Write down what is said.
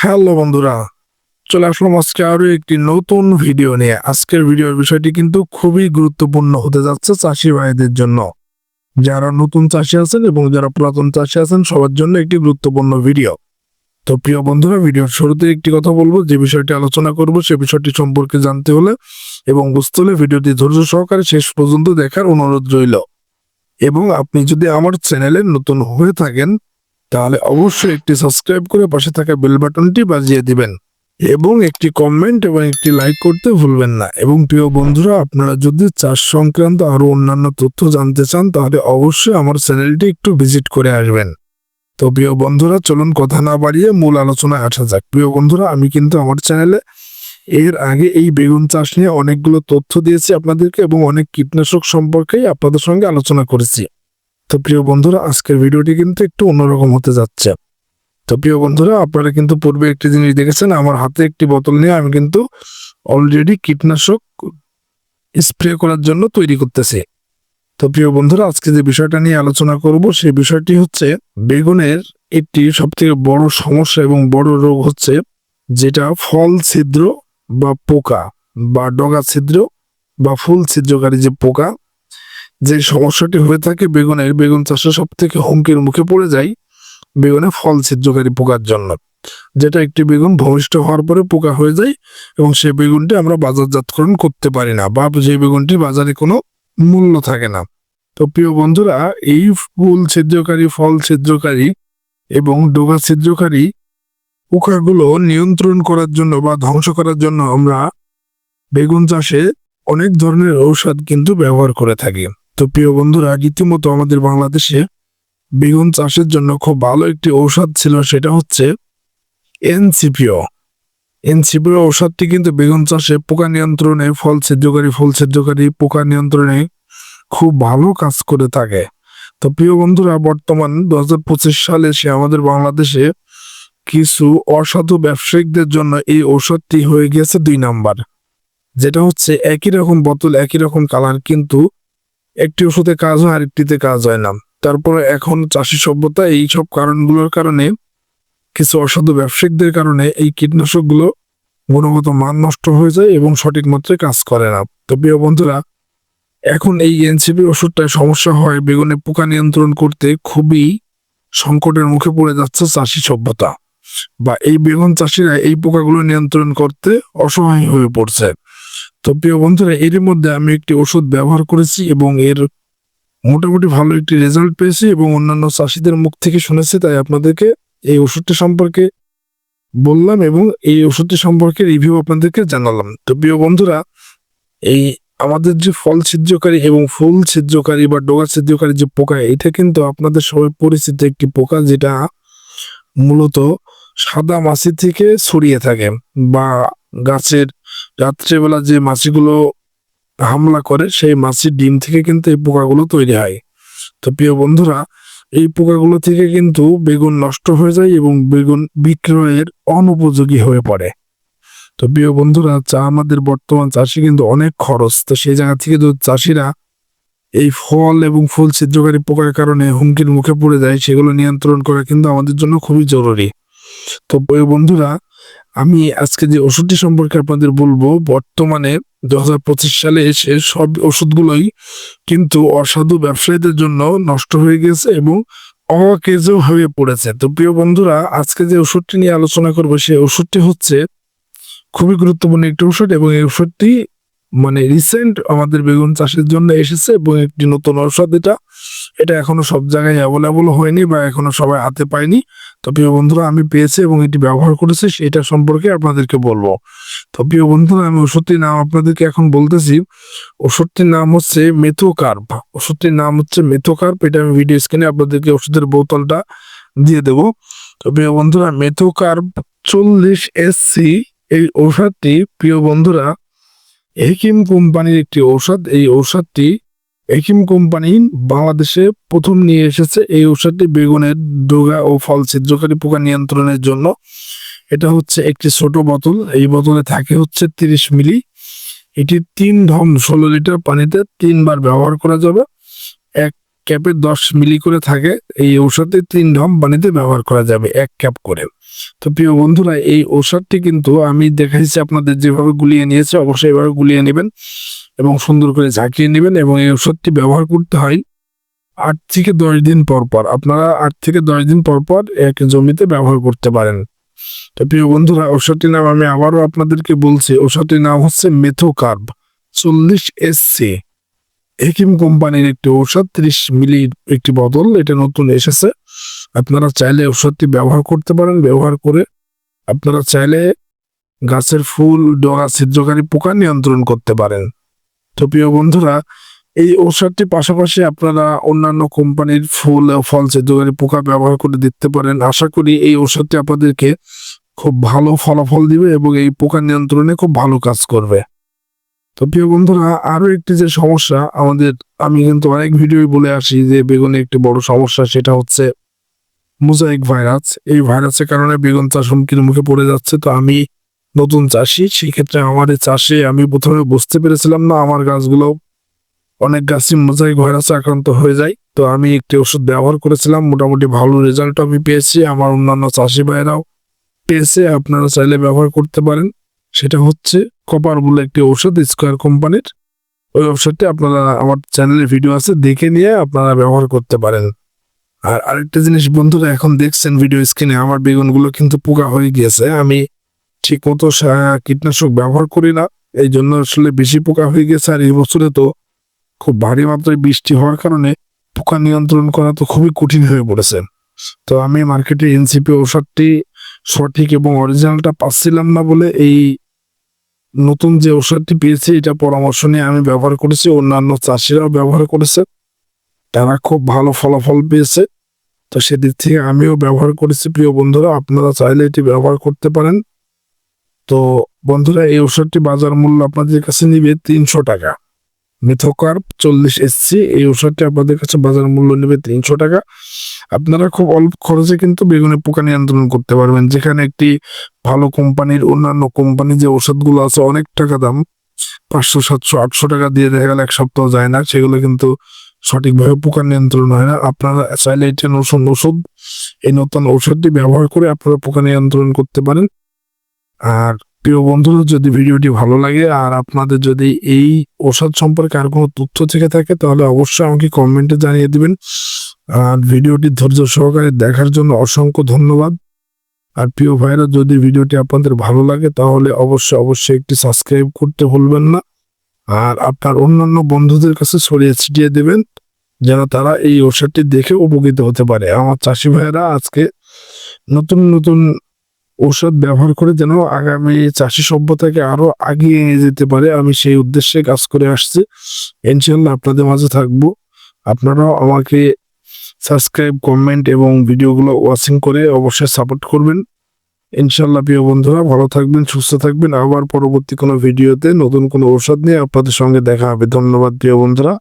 Hello বন্ধুরা, চলে আসলাম আজকে আরও একটি নতুন ভিডিও নিয়ে। আজকের ভিডিওর বিষয়টি কিন্তু খুবই গুরুত্বপূর্ণ হতে যাচ্ছে চাষি ভাইদের জন্য। যারা নতুন চাষি আছেন এবং যারা পুরাতন চাষি আছেন, সবার জন্য একটি গুরুত্বপূর্ণ ভিডিও তো প্রিয় বন্ধুরা ভিডিওর শুরুতে একটি কথা বলব, যে বিষয়টি আলোচনা করব, সে বিষয়টি সম্পর্কে জানতে হলে এবং বুঝতে হলে ভিডিওটি ধৈর্য সহকারে শেষ পর্যন্ত দেখার অনুরোধ রইল। এবং আপনি যদি আমার চ্যানেলে নতুন হয়ে থাকেন তাহলে অবশ্যই একটি সাবস্ক্রাইব করে পাশে থাকা বেল বাটনটি বাজিয়ে দিবেন। এবং একটি কমেন্ট এবং একটি লাইক করতে ভুলবেন না। এবং প্রিয় বন্ধুরা, আপনারা যদি চাষ সংক্রান্ত আরও অন্যান্য তথ্য জানতে চান, তাহলে অবশ্যই আমার চ্যানেলটি একটু ভিজিট করে আসবেন। তো প্রিয় বন্ধুরা, চলুন কথা না বাড়িয়ে মূল আলোচনায় আসা যাক। প্রিয় বন্ধুরা, আমি কিন্তু আমার চ্যানেলে এর আগে এই বেগুন চাষ নিয়ে অনেকগুলো তথ্য দিয়েছি আপনাদেরকে এবং অনেক কীটনাশক সম্পর্কেই আপনাদের সঙ্গে আলোচনা করেছি। তো প্রিয় বন্ধুরা, আজকের ভিডিওটি কিন্তু একটু অন্যরকম হতে যাচ্ছে। তো প্রিয় বন্ধুরা, আপনারা কিন্তু পূর্বে একটি জিনিস দেখেছেন, আমার হাতে একটি বোতল নিয়ে আমি কিন্তু অলরেডি কীটনাশক স্প্রে করার জন্য তৈরি করতেছি। তো প্রিয় বন্ধুরা, আজকে যে বিষয়টা নিয়ে আলোচনা করব, সেই বিষয়টি হচ্ছে বেগুনের একটি সবথেকে বড় সমস্যা এবং বড় রোগ হচ্ছে, যেটা ফল ছিদ্র বা পোকা বা ডগা ছিদ্র বা ফুল ছিদ্রকারী যে পোকা যে সমস্যাটি হয়ে থাকে বেগুনের বেগুন চাষে সব থেকে হুমকির মুখে পড়ে যায় বেগুনে ফল ছিদ্রকারী পোকার জন্য। যেটা একটি বেগুন ভূমিষ্ঠ হওয়ার পরে পোকা হয়ে যায় এবং সেই বেগুনটি আমরা বাজারজাতকরণ করতে পারি না বা সেই বেগুনটি বাজারে কোনো মূল্য থাকে না। তো প্রিয় বন্ধুরা, এই ফুল ছিদ্রকারী, ফল ছিদ্রকারী এবং ডোগা ছিদ্রকারী পোকাগুলো নিয়ন্ত্রণ করার জন্য বা ধ্বংস করার জন্য আমরা বেগুন চাষে অনেক ধরনের ঔষধ কিন্তু ব্যবহার করে থাকি। তো প্রিয় বন্ধুরা, রীতিমতো আমাদের বাংলাদেশে বেগুন চাষের জন্য খুব ভালো একটি ঔষধ ছিল, সেটা হচ্ছে এনসিপিও। এনসিপিও ঔষধটি কিন্তু বেগুন চাষে পোকা নিয়ন্ত্রণে ফল ছিদ্রকারী ফল ছিদ্রকারী পোকা নিয়ন্ত্রণে খুব ভালো কাজ করে থাকে। তো প্রিয় বন্ধুরা, বর্তমান দু হাজার পঁচিশ সালে সে আমাদের বাংলাদেশে কিছু অসাধু ব্যবসায়িকদের জন্য এই ঔষধটি হয়ে গিয়েছে দুই নাম্বার, যেটা হচ্ছে একই রকম বোতল, একই রকম কালার, কিন্তু একটি ওষুধে কাজ হয়, আরেকটিতে কাজ হয় না। তারপরে এখন চাষি সভ্যতা এই সব কারণগুলোর কারণে, কিছু অসাধু ব্যবসায়িকদের কারণে এই কীটনাশকগুলো গুণগত মান নষ্ট হয়ে যায় এবং সঠিক মাত্রায় কাজ করে না। তো প্রিয় বন্ধুরা, এখন এই এনসিপি ওষুধটায় সমস্যা হয়, বেগুনে পোকা নিয়ন্ত্রণ করতে খুবই সংকটের মুখে পড়ে যাচ্ছে চাষি সভ্যতা। বা এই বেগুন চাষিরা এই পোকাগুলো নিয়ন্ত্রণ করতে অসহায় হয়ে পড়ছে। তো প্রিয় বন্ধুরা এর মধ্যে আমি একটি ওষুধ ব্যবহার করেছি এবং এর মোটামুটি ভালো একটি রেজাল্ট পেয়েছি এবং অন্যান্য চাষিদের মুখ থেকে শুনেছি, তাই আপনাদেরকে এই ওষুধটি সম্পর্কে বললাম এবং এই ওষুধটি সম্পর্কে রিভিউ আপনাদেরকে জানালাম। তো প্রিয় বন্ধুরা, এই আমাদের যে ফল ছিদ্রকারী এবং ফুল ছিদ্রকারী বা ডোগা ছিদ্রকারী যে পোকা, এটা কিন্তু আপনাদের সবাই পরিচিত একটি পোকা যেটা মূলত সাদা মাছি থেকে ছড়িয়ে থাকে বা গাছের রাত্রেবেলা যে মাছিগুলো হামলা করে, সেই মাছির ডিম থেকে কিন্তু এই পোকাগুলো তৈরি হয়। তো প্রিয় বন্ধুরা, এই পোকাগুলো থেকে কিন্তু বেগুন নষ্ট হয়ে যায় এবং বেগুন বিক্রয়ের অনুপযোগী হয়ে পড়ে। তো প্রিয় বন্ধুরা, চা আমাদের বর্তমান চাষি কিন্তু অনেক খরচ। তো সেই জায়গা থেকে যদি চাষিরা এই ফল এবং ফুল ছিদ্রকারী পোকার কারণে হুমকির মুখে পড়ে যায়, সেগুলো নিয়ন্ত্রণ করা কিন্তু আমাদের জন্য খুবই জরুরি। তো প্রিয় বন্ধুরা আমি আজকে যে ওষুধটি সম্পর্কে আপনাদের বলব, বর্তমানে দু হাজার পঁচিশ সালে এসে সব ওষুধগুলোই কিন্তু অসাধু ব্যবসায়ীদের জন্য নষ্ট হয়ে গেছে এবং অকেজও হয়ে পড়েছে। তো প্রিয় বন্ধুরা, আজকে যে ওষুধটি নিয়ে আলোচনা করব, সেই ওষুধটি হচ্ছে খুবই গুরুত্বপূর্ণ একটি ওষুধ এবং এই ওষুধটি মানে রিসেন্ট আমাদের বেগুন চাষের জন্য এসেছে এবং একটি নতুন ঔষধ এটা। এটা এখনও সব জায়গায় অ্যাভেলেবল হয়নি বা এখনও সবাই হাতে পায়নি। তো প্রিয় বন্ধুরা, আমি পেয়েছি এবং এটি ব্যবহার করেছি, সেটা সম্পর্কে আপনাদেরকে বলব। তো প্রিয় বন্ধুরা, আমি ওষুধটির নাম আপনাদেরকে এখন বলতেছি। ওষুধটির নাম হচ্ছে মেথোকার্প। ওষুধটির নাম হচ্ছে মেথোকার্প। এটা আমি ভিডিও স্ক্রিনে আপনাদেরকে ওষুধের বোতলটা দিয়ে দেবো। তো প্রিয় বন্ধুরা, মেথোকার্প চল্লিশ এসসি এই ঔষধটি, প্রিয় বন্ধুরা হেকিম কোম্পানির একটি ঔষধ। এই ঔষধটি হেকিম কোম্পানি বাংলাদেশে প্রথম নিয়ে এসেছে। এই ঔষধটি বেগুনের ডোগা ও ফল ছিদ্রকারী পোকা নিয়ন্ত্রণের জন্য। এটা হচ্ছে একটি ছোট বোতল। এই বোতলে থাকে হচ্ছে তিরিশ মিলি। এটি তিন ঢম ষোলো লিটার পানিতে তিনবার ব্যবহার করা যাবে। এক ক্যাপে দশ মিলি করে থাকে, এই ঔষধটি তিন ঢম পানিতে ব্যবহার করা যাবে, এক ক্যাপ করে। তো প্রিয় বন্ধুরা, এই ঔষধটি কিন্তু আমি দেখাইছি আপনাদের যেভাবে গুলিয়ে নিয়েছে, অবশ্যই এভাবে গুলিয়ে নেবেন এবং সুন্দর করে ঝাঁকিয়ে নেবেন এবং এই ঔষধটি ব্যবহার করতে হয় আট থেকে দশ দিন পর পর। আপনারা আট থেকে দশ দিন পর পর এক জমিতে ব্যবহার করতে পারেন। তো প্রিয় বন্ধুরা, ঔষধটির নাম আমি আবারও আপনাদেরকে বলছি, ঔষধটির নাম হচ্ছে মেথোকার্ব, চল্লিশ এসসি হেকিম কোম্পানির একটি ঔষধ, ত্রিশ মিলির একটি বোতল, এটা নতুন এসেছে। আপনারা চাইলে ঔষধটি ব্যবহার করতে পারেন। ব্যবহার করে আপনারা চাইলে গাছের ফুল, ডগা, ছিদ্রকারী পোকা নিয়ন্ত্রণ করতে পারেন। তো প্রিয় বন্ধুরা, এই ঔষধটি পাশাপাশি আপনারা অন্যান্য কোম্পানির ফুল, ফল, ছিদ্রকারী পোকা ব্যবহার করে দিতে পারেন। আশা করি এই ঔষধটি আপনাদেরকে খুব ভালো ফলাফল দিবে এবং এই পোকা নিয়ন্ত্রণে খুব ভালো কাজ করবে। তো প্রিয় বন্ধুরা, আরও একটি যে সমস্যা আমাদের, আমি কিন্তু অনেক ভিডিও বলে আসি যে বেগুনে একটি বড় সমস্যা, সেটা হচ্ছে মোজাইক ভাইরাস। এই ভাইরাসের কারণে বেগুন চাষ হুমকির মুখে পড়ে যাচ্ছে। তো আমি নতুন চাষি, সেক্ষেত্রে আমার এই চাষে আমি প্রথমে বুঝতে পেরেছিলাম না, আমার গাছগুলো অনেক গাছই মোজাইক ভাইরাসে আক্রান্ত হয়ে যায়। তো আমি একটি ওষুধ ব্যবহার করেছিলাম, মোটামুটি ভালো রেজাল্ট আমি পেয়েছি। আমার অন্যান্য চাষি ভাইরাও পেয়েছে, আপনারা চাইলে ব্যবহার করতে পারেন। সেটা হচ্ছে কপার বলে একটি ঔষধ স্কোয়ার কোম্পানির ওই ঔষধটি আপনারা আমার চ্যানেলে ভিডিও আছে, দেখে নিয়ে আপনারা ব্যবহার করতে পারেন। আর আরেকটা জিনিস বন্ধুরা, এখন দেখছেন ভিডিও স্ক্রিনে, আমার বেগুনগুলো কিন্তু পোকা হয়ে গিয়েছে। আমি ঠিক মতো কীটনাশক ব্যবহার করি না এই জন্য আসলে বেশি পোকা হয়ে গেছে। আর এই বছরে তো খুব ভারী মাত্রায় বৃষ্টি হওয়ার কারণে পোকা নিয়ন্ত্রণ করা তো খুবই কঠিন হয়ে পড়েছে। তো আমি মার্কেটে এনসিপি ঔষধটি সঠিক এবং অরিজিনালটা পাচ্ছিলাম না বলে এই নতুন যে ওষুধটি পেয়েছি, এটা পরামর্শ নিয়ে আমি ব্যবহার করেছি। অন্যান্য চাষিরাও ব্যবহার করেছে। তারা খুব ভালো ফলাফল পেয়েছে। তো সেদিক থেকে আমিও ব্যবহার করেছি। প্রিয় বন্ধুরা, আপনারা চাইলে এটি ব্যবহার করতে পারেন। তো বন্ধুরা, এই ওষুধটি বাজার মূল্য আপনাদের কাছে নিবে তিনশো টাকা। মিথোকার্প চল্লিশ এসসি এই ওষুধটি আপনাদের কাছে বাজার মূল্য নেবে তিনশো টাকা। আপনারা খুব অল্প খরচে কিন্তু বেগুনে পোকা নিয়ন্ত্রণ করতে পারবেন, যেখানে একটি ভালো কোম্পানির অন্যান্য কোম্পানি যে ওষুধগুলো আছে অনেক টাকা দাম, পাঁচশো, সাতশো, আটশো টাকা দিয়ে দেখা গেল এক সপ্তাহ যায় না, সেগুলো কিন্তু সঠিকভাবে পোকা নিয়ন্ত্রণ হয় না। আপনারা চাইলে এটা নতুন ওষুধ, এই নতুন ওষুধটি ব্যবহার করে আপনারা পোকা নিয়ন্ত্রণ করতে পারেন। আর প্রিয় বন্ধুরা, যদি ভিডিওটি ভালো লাগে আর আপনাদের যদি এই ওষুধ সম্পর্কে আর কোনো তথ্য থেকে থাকে, তাহলে অবশ্যই আমাকে কমেন্টে জানিয়ে দিবেন। আর ভিডিওটি ধৈর্য সহকারে দেখার জন্য অসংখ্য ধন্যবাদ। আর প্রিয় ভাইরা, যদি ভিডিওটি আপনাদের ভালো লাগে, তাহলে অবশ্যই অবশ্যই একটি সাবস্ক্রাইব করতে ভুলবেন না। আর আপনার অন্যান্য বন্ধুদের কাছে ছড়িয়ে ছিটিয়ে দেবেন, যেন তারা এই ওষুধটি দেখে উপকৃত হতে পারে। আমার চাষি ভাইয়েরা আজকে নতুন নতুন ঔষধ ব্যবহার করে যেন আগামী চাষি সভ্যতাকে আরও আগিয়ে নিয়ে যেতে পারে। আমি সেই উদ্দেশ্যে কাজ করে আসছি। ইনশাল্লাহ আপনাদের মাঝে থাকব। আপনারাও আমাকে সাবস্ক্রাইব, কমেন্ট এবং ভিডিওগুলো ওয়াচিং করে অবশ্যই সাপোর্ট করবেন। ইনশাল্লাহ প্রিয় বন্ধুরা, ভালো থাকবেন, সুস্থ থাকবেন। আবার পরবর্তী কোনো ভিডিওতে নতুন কোনো ঔষধ নিয়ে আপনাদের সঙ্গে দেখা হবে। ধন্যবাদ প্রিয় বন্ধুরা।